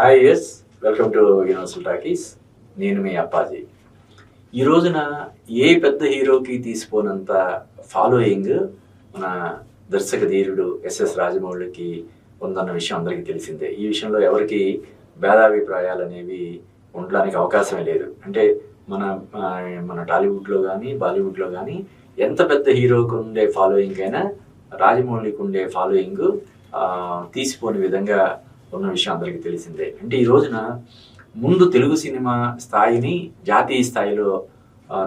Hi yes welcome to universal talkies నేను మీ అప్పాజీ. ఈ రోజున ఏ పెద్ద హీరోకి తీసిపోనంత ఫాలోయింగ్ మన దర్శక ధీరుడు ఎస్ఎస్ రాజమౌళికి ఉందన్న విషయం అందరికీ తెలిసిందే. ఈ విషయంలో ఎవరికి భేదాభిప్రాయాలు అనేవి ఉండడానికి అవకాశమే లేదు. అంటే మన మన టాలీవుడ్లో కానీ బాలీవుడ్లో కానీ ఎంత పెద్ద హీరోకి ఉండే ఫాలోయింగ్ అయినా రాజమౌళికి ఉండే ఫాలోయింగ్ తీసిపోని విధంగా ఉన్న విషయం అందరికీ తెలిసిందే. అంటే ఈ రోజున ముందు తెలుగు సినిమా స్థాయిని జాతీయ స్థాయిలో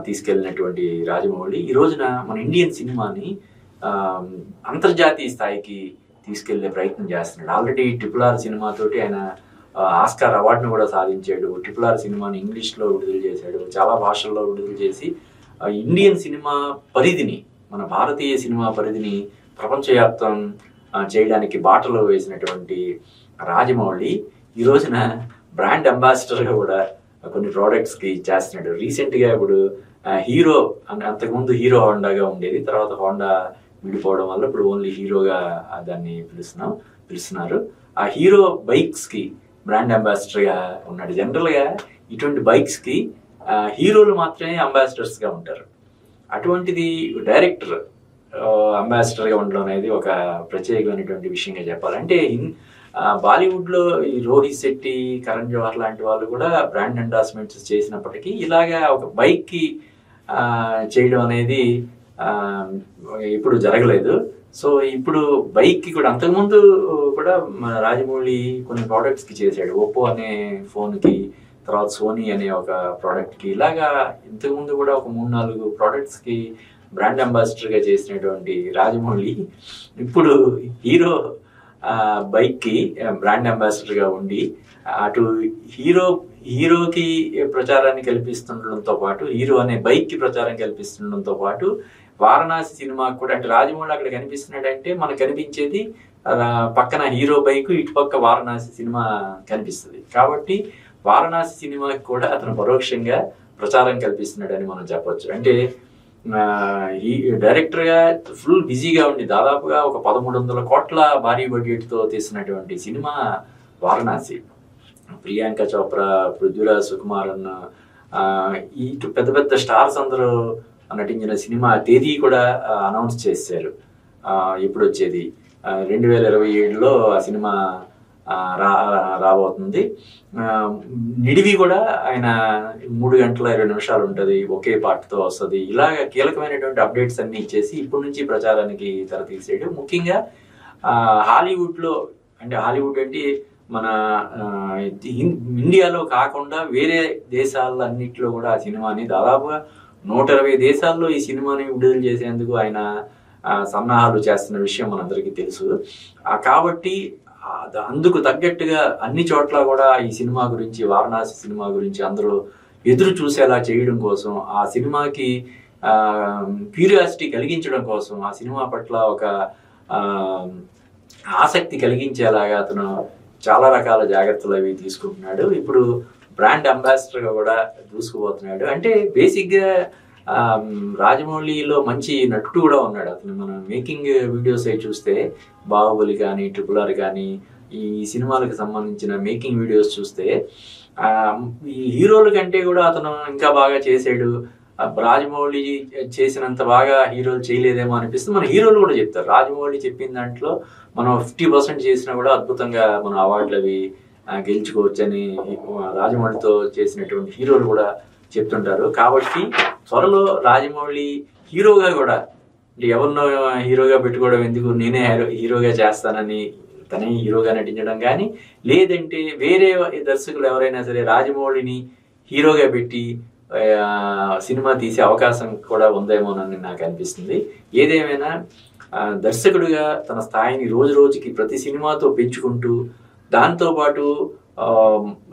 తీసుకెళ్ళినటువంటి రాజమౌళి ఈ రోజున మన ఇండియన్ సినిమాని అంతర్జాతీయ స్థాయికి తీసుకెళ్ళే ప్రయత్నం చేస్తున్నాడు. ఆల్రెడీ ట్రిపుల్ ఆర్ సినిమాతోటి ఆయన ఆస్కార్ అవార్డును కూడా సాధించాడు. ట్రిపుల్ ఆర్ సినిమాని ఇంగ్లీష్లో విడుదల చేశాడు. చాలా భాషల్లో విడుదల చేసి ఇండియన్ సినిమా పరిధిని మన భారతీయ సినిమా పరిధిని ప్రపంచవ్యాప్తం చేయడానికి బాటలో వేసినటువంటి రాజమౌళి ఈ రోజున బ్రాండ్ అంబాసిడర్గా కూడా కొన్ని ప్రోడక్ట్స్కి చేస్తున్నాడు. రీసెంట్గా ఇప్పుడు హీరో అంతకుముందు హీరో హోండాగా ఉండేది. తర్వాత హోండా విడిపోవడం వల్ల ఇప్పుడు ఓన్లీ హీరోగా దాన్ని పిలుస్తున్నాం పిలుస్తున్నారు. ఆ హీరో బైక్స్కి బ్రాండ్ అంబాసిడర్గా ఉన్నాడు. జనరల్గా ఇటువంటి బైక్స్కి హీరోలు మాత్రమే అంబాసిడర్స్గా ఉంటారు. అటువంటిది డైరెక్టర్ అంబాసిడర్గా ఉండడం అనేది ఒక ప్రత్యేకమైనటువంటి విషయంగా చెప్పాలి. అంటే బాలీవుడ్లో ఈ రోహిత్ శెట్టి కరణ్ జోహర్ లాంటి వాళ్ళు కూడా బ్రాండ్ ఎండార్స్మెంట్స్ చేసినప్పటికీ ఇలాగా ఒక బైక్కి చేయడం అనేది ఇప్పుడు జరగలేదు. సో ఇప్పుడు బైక్కి కూడా అంతకుముందు కూడా మన రాజమౌళి కొన్ని ప్రోడక్ట్స్కి చేశాడు. ఒప్పో అనే ఫోన్కి తర్వాత సోనీ అనే ఒక ప్రోడక్ట్కి ఇలాగా ఇంతకుముందు కూడా ఒక మూడు నాలుగు ప్రోడక్ట్స్కి బ్రాండ్ అంబాసిడర్గా చేసినటువంటి రాజమౌళి ఇప్పుడు హీరో ఆ, బైక్కి బ్రాండ్ అంబాసిడర్గా ఉండి అటు హీరో హీరోకి ప్రచారాన్ని కల్పిస్తుండడంతో పాటు హీరో అనే బైక్కి ప్రచారం కల్పిస్తుండడంతో పాటు వారణాసి సినిమా కూడా అంటే రాజమౌళి అక్కడ కనిపిస్తున్నాడంటే మనకు కనిపించేది పక్కన హీరో బైక్ ఇటుపక్క వారణాసి సినిమా కనిపిస్తుంది. కాబట్టి వారణాసి సినిమాకి కూడా అతను పరోక్షంగా ప్రచారం కల్పిస్తున్నాడని మనం చెప్పొచ్చు. అంటే ఈ డైరెక్టర్గా ఫుల్ బిజీగా ఉండి దాదాపుగా ఒక పదమూడు వందల కోట్ల భారీ బడ్జెట్తో తీసినటువంటి సినిమా వారణాసి. ప్రియాంక చోప్రా పృథ్వీరాజ్ సుకుమారన్ ఆ, ఈ పెద్ద పెద్ద స్టార్స్ అందరూ నటించిన సినిమా తేదీ కూడా అనౌన్స్ చేశారు. ఎప్పుడు వచ్చేది రెండు వేల ఇరవై ఏడులో ఆ సినిమా రా రాబోతుంది. నిడివి కూడా ఆయన మూడు గంటల ఇరవై నిమిషాలు ఉంటుంది ఒకే పాటతో వస్తుంది. ఇలాగ కీలకమైనటువంటి అప్డేట్స్ అన్ని ఇచ్చేసి ఇప్పటి నుంచి ప్రచారానికి తెర తీసేయడం. ముఖ్యంగా హాలీవుడ్లో అంటే హాలీవుడ్ అంటే మన ఇండియాలో కాకుండా వేరే దేశాలన్నింటిలో కూడా ఆ సినిమాని దాదాపుగా నూట ఇరవై దేశాల్లో ఈ సినిమాని విడుదల చేసేందుకు ఆయన సన్నాహాలు చేస్తున్న విషయం మనందరికీ తెలుసు. కాబట్టి అందుకు తగ్గట్టుగా అన్ని చోట్ల కూడా ఈ సినిమా గురించి వారణాసి సినిమా గురించి అందరూ ఎదురు చూసేలా చేయడం కోసం ఆ సినిమాకి క్యూరియాసిటీ కలిగించడం కోసం ఆ సినిమా పట్ల ఒక ఆసక్తి కలిగించేలాగా అతను చాలా రకాల జాగ్రత్తలు అవి తీసుకుంటున్నాడు. ఇప్పుడు బ్రాండ్ అంబాసిడర్గా కూడా దూసుకుపోతున్నాడు. అంటే బేసిక్గా రాజమౌళిలో మంచి నటుడు కూడా ఉన్నాడు. అతను మనం మేకింగ్ వీడియోస్ అవి చూస్తే బాహుబలి కానీ ట్రిపుల్ ఆర్ కానీ ఈ సినిమాలకు సంబంధించిన మేకింగ్ వీడియోస్ చూస్తే ఈ హీరోల కంటే కూడా అతను ఇంకా బాగా చేసాడు రాజమౌళి చేసినంత బాగా హీరోలు చేయలేదేమో అనిపిస్తుంది. మన హీరోలు కూడా చెప్తారు. రాజమౌళి చెప్పిన దాంట్లో మనం ఫిఫ్టీ పర్సెంట్ చేసినా కూడా అద్భుతంగా మన అవార్డులు అవి గెలుచుకోవచ్చని రాజమౌళితో చేసినటువంటి హీరోలు కూడా చెప్తుంటారు. కాబట్టి త్వరలో రాజమౌళి హీరోగా కూడా ఎవరినో హీరోగా పెట్టుకోవడం ఎందుకు? నేనే హీరో హీరోగా చేస్తానని తనే హీరోగా నటించడం కానీ లేదంటే వేరే దర్శకులు ఎవరైనా సరే రాజమౌళిని హీరోగా పెట్టి సినిమా తీసే అవకాశం కూడా ఉందేమోనని నాకు అనిపిస్తుంది. ఏదేమైనా దర్శకుడిగా తన స్థాయిని రోజు రోజుకి ప్రతి సినిమాతో పెంచుకుంటూ దాంతోపాటు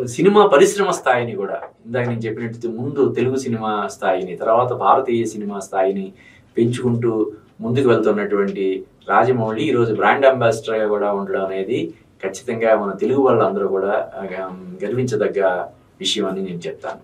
సినిమా పరిశ్రమ స్థాయిని కూడా ఇందాక నేను చెప్పినట్టు ముందు తెలుగు సినిమా స్థాయిని తర్వాత భారతీయ సినిమా స్థాయిని పెంచుకుంటూ ముందుకు వెళ్తున్నటువంటి రాజమౌళి ఈరోజు బ్రాండ్ అంబాసిడర్గా కూడా ఉండడం అనేది ఖచ్చితంగా మన తెలుగు వాళ్ళందరూ కూడా గర్వించదగ్గ విషయం అని నేను చెప్తాను.